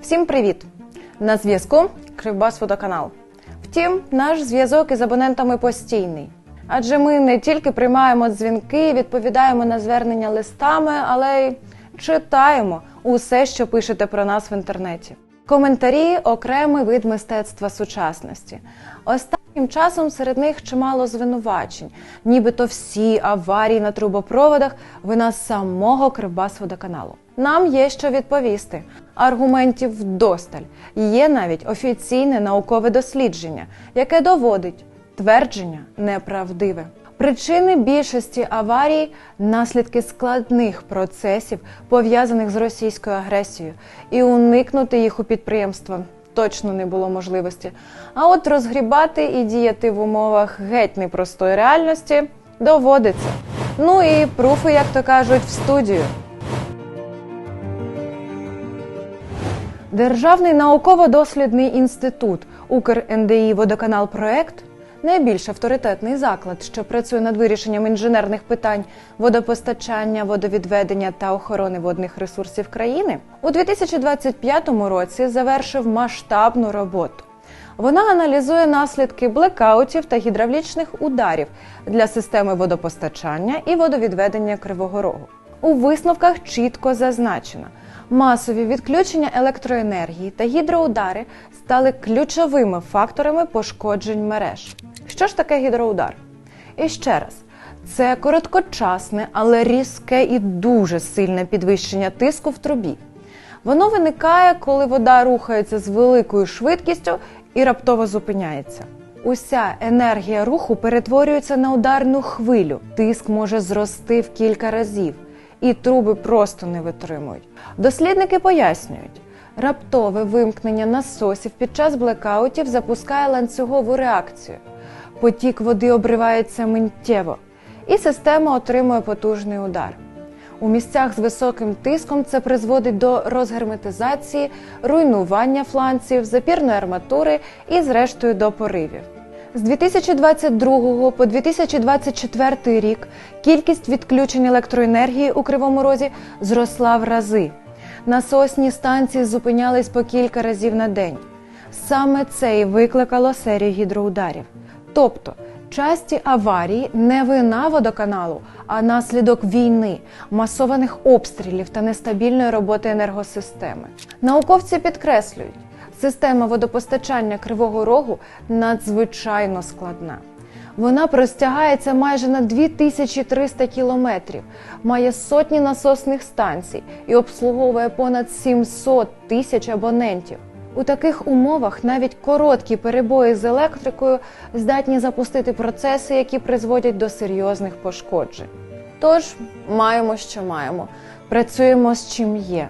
Всім привіт! На зв'язку Кривбас Водоканал. Втім, наш зв'язок із абонентами постійний. Адже ми не тільки приймаємо дзвінки, відповідаємо на звернення листами, але й читаємо усе, що пишете про нас в інтернеті. Коментарі окремий вид мистецтва сучасності. Останнім часом серед них чимало звинувачень, нібито всі аварії на трубопроводах вина самого Кривбасводоканалу. Нам є що відповісти. Аргументів вдосталь. Є навіть офіційне наукове дослідження, яке доводить твердження неправдиве. Причини більшості аварій наслідки складних процесів, пов'язаних з російською агресією, і уникнути їх у підприємства точно не було можливості. А от розгрібати і діяти в умовах геть непростої реальності доводиться. Ну і пруфи, як то кажуть, в студію. Державний науково-дослідний інститут Укр-НДІ Водоканал Проект найбільш авторитетний заклад, що працює над вирішенням інженерних питань водопостачання, водовідведення та охорони водних ресурсів країни, у 2025 році завершив масштабну роботу. Вона аналізує наслідки блекаутів та гідравлічних ударів для системи водопостачання і водовідведення Кривого Рогу. У висновках чітко зазначено, масові відключення електроенергії та гідроудари стали ключовими факторами пошкоджень мереж. Що ж таке гідроудар? І ще раз, це короткочасне, але різке і дуже сильне підвищення тиску в трубі. Воно виникає, коли вода рухається з великою швидкістю і раптово зупиняється. Уся енергія руху перетворюється на ударну хвилю. Тиск може зрости в кілька разів, і труби просто не витримують. Дослідники пояснюють, раптове вимкнення насосів під час блекаутів запускає ланцюгову реакцію. Потік води обривається миттєво, і система отримує потужний удар. У місцях з високим тиском це призводить до розгерметизації, руйнування фланців, запірної арматури і, зрештою, до поривів. З 2022 по 2024 рік кількість відключень електроенергії у Кривому Розі зросла в рази. Насосні станції зупинялись по кілька разів на день. Саме це і викликало серію гідроударів. Тобто часті аварії не вина водоканалу, а наслідок війни, масованих обстрілів та нестабільної роботи енергосистеми. Науковці підкреслюють, система водопостачання Кривого Рогу надзвичайно складна. Вона простягається майже на 2300 кілометрів, має сотні насосних станцій і обслуговує понад 700 тисяч абонентів. У таких умовах навіть короткі перебої з електрикою здатні запустити процеси, які призводять до серйозних пошкоджень. Тож маємо, що маємо, працюємо з чим є.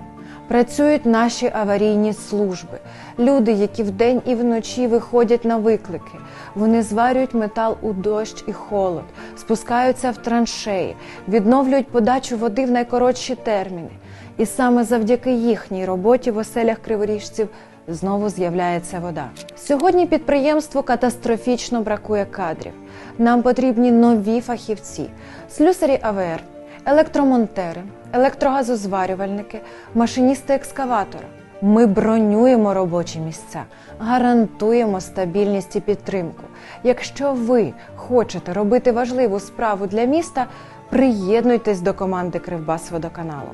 Працюють наші аварійні служби, люди, які вдень і вночі виходять на виклики. Вони зварюють метал у дощ і холод, спускаються в траншеї, відновлюють подачу води в найкоротші терміни. І саме завдяки їхній роботі в оселях криворіжців знову з'являється вода. Сьогодні підприємству катастрофічно бракує кадрів. Нам потрібні нові фахівці, слюсарі АВР, електромонтери, електрогазозварювальники, машиністи екскаватора. Ми бронюємо робочі місця, гарантуємо стабільність і підтримку. Якщо ви хочете робити важливу справу для міста, приєднуйтесь до команди Кривбасводоканалу.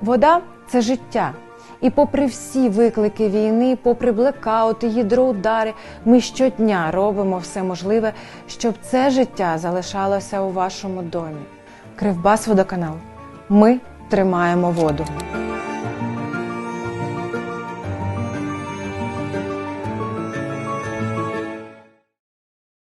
Вода це життя. І попри всі виклики війни, попри блекаути, гідроудари, ми щодня робимо все можливе, щоб це життя залишалося у вашому домі. Кривбас водоканал. Ми тримаємо воду.